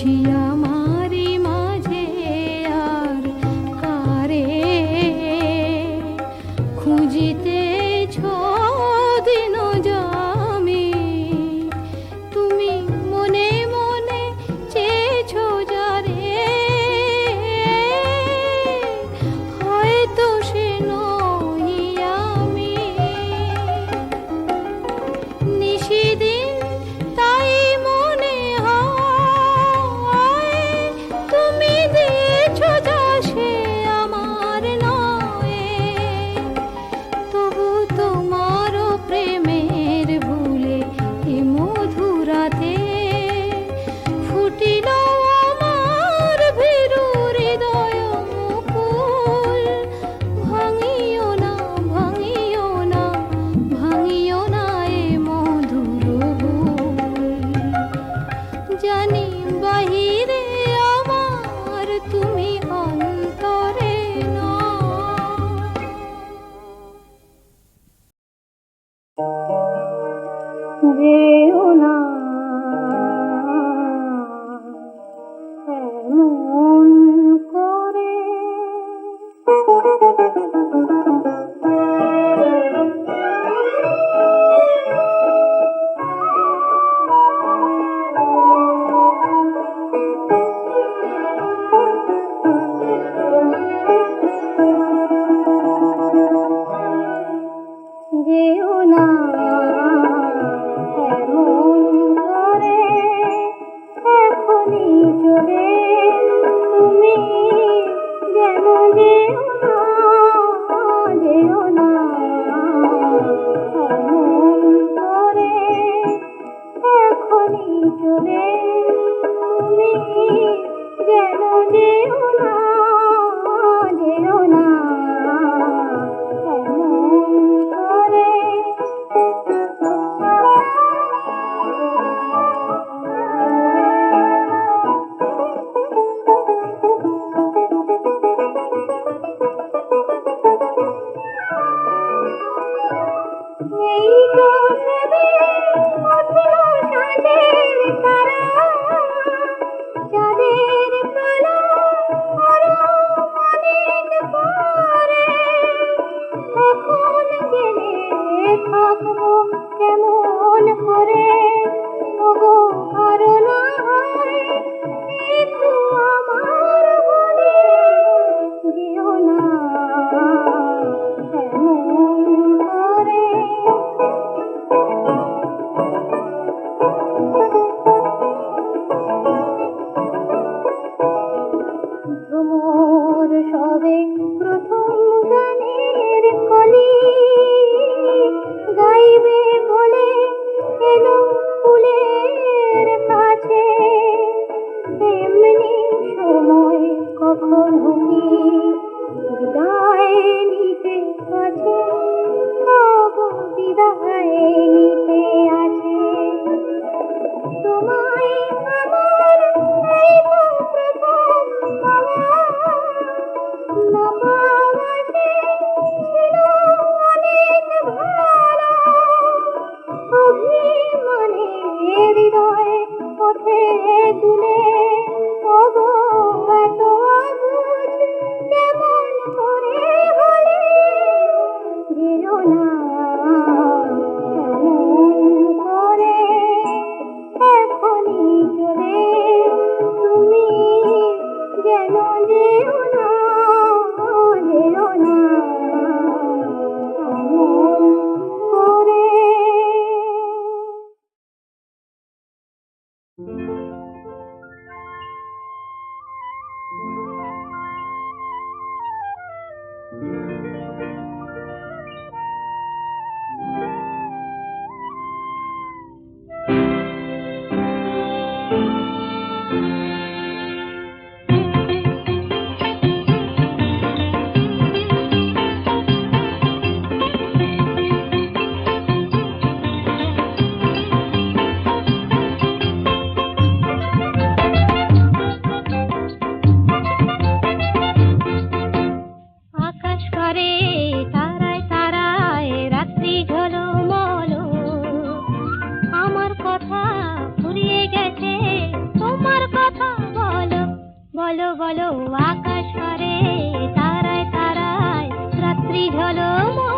বুঝিয়া কেমন করে? ওগো ভারত বলো আকাশ করে তারায় তারায় রাত্রি ঝলমল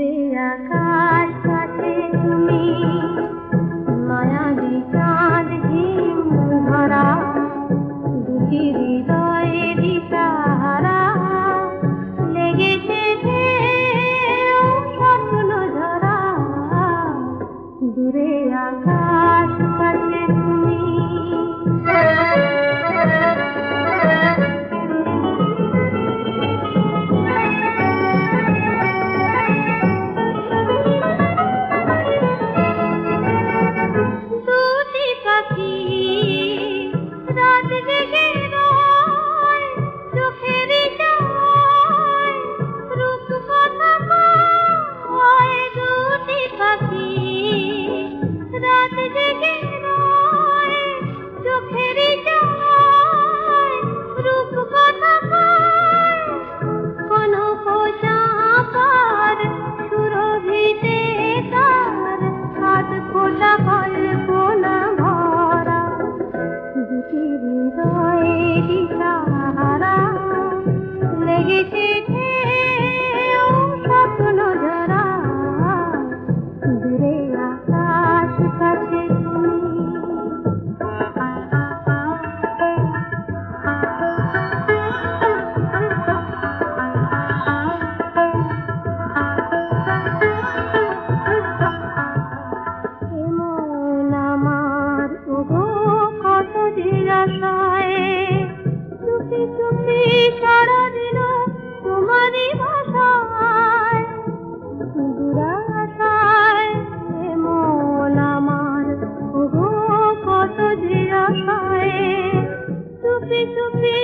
যে আকাশ কাছে তুমি মায়াবী চা সারা দিল তোমারই ভাষায় দুরাশায় মন আমার। ওগো কত যে আশায় চুপি চুপি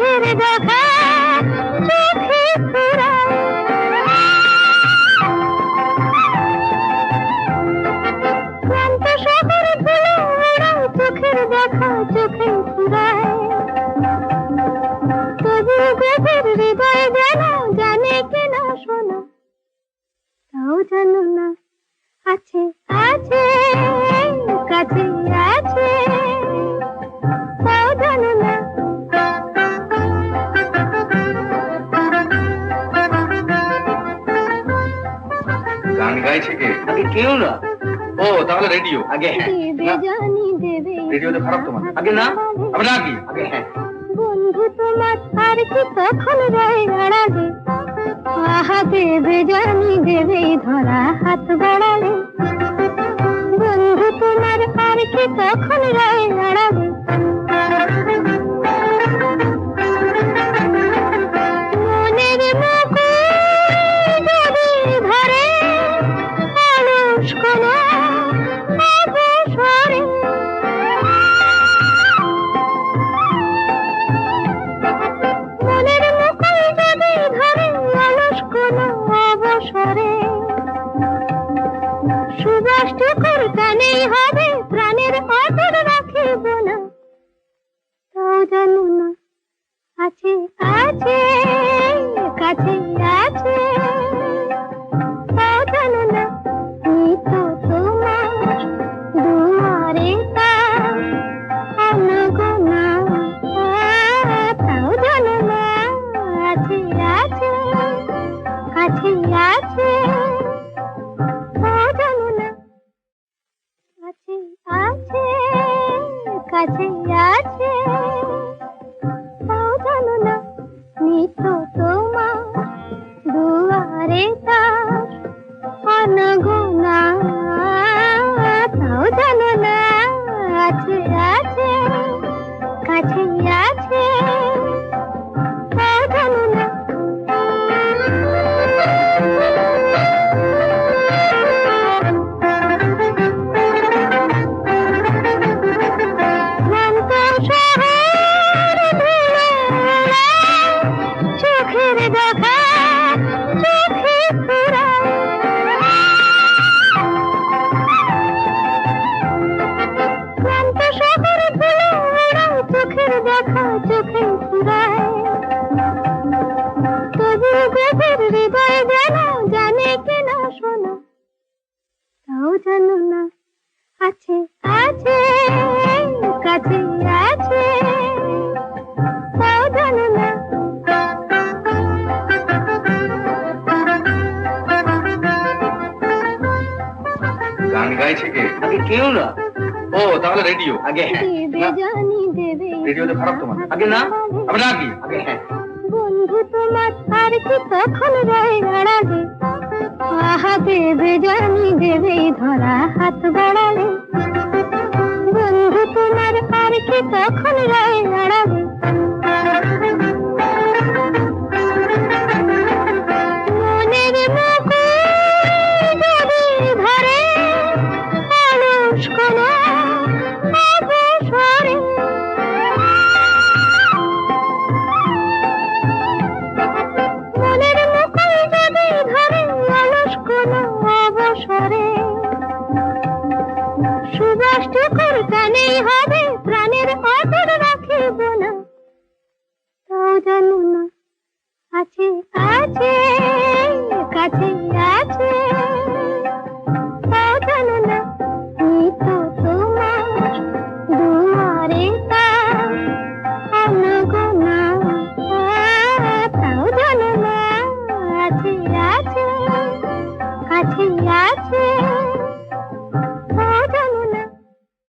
फिर देखा গাইছে কে? আগে কেউ না। ও তাহলে রেডিও। আগে হ্যাঁ। রেডিও তো খারাপ তোমার। আগে না? আবার না কি আগে হ্যাঁ। বন্ধু তোমার আর কি তখন রয়ে আড়ালে আহা দেবে জানি দেবে ধরা হাত বাড়ালে। বন্ধু তোমার আর কি তখন রয়ে আড়ালে तारे কাছে গভীর হৃদয় যেন জানে কিনা শোনা তাও জানো না আছে আছে কাছে আছে তাও জানো না গান গাইছে কে? আগে কেউ না। ও তাহলে রেডিও। আগে। হ্যাঁ খারাপ তোমার। আগে না? আবার না কি? আগে হ্যাঁ। তোমার আর কি তখন রয়ে আড়ালে আহা দেবে জানি দেবে ধরা হাত এখানেই হবে প্রাণের অতর রাখিব না। তাও জানো না আছে আছে কাছে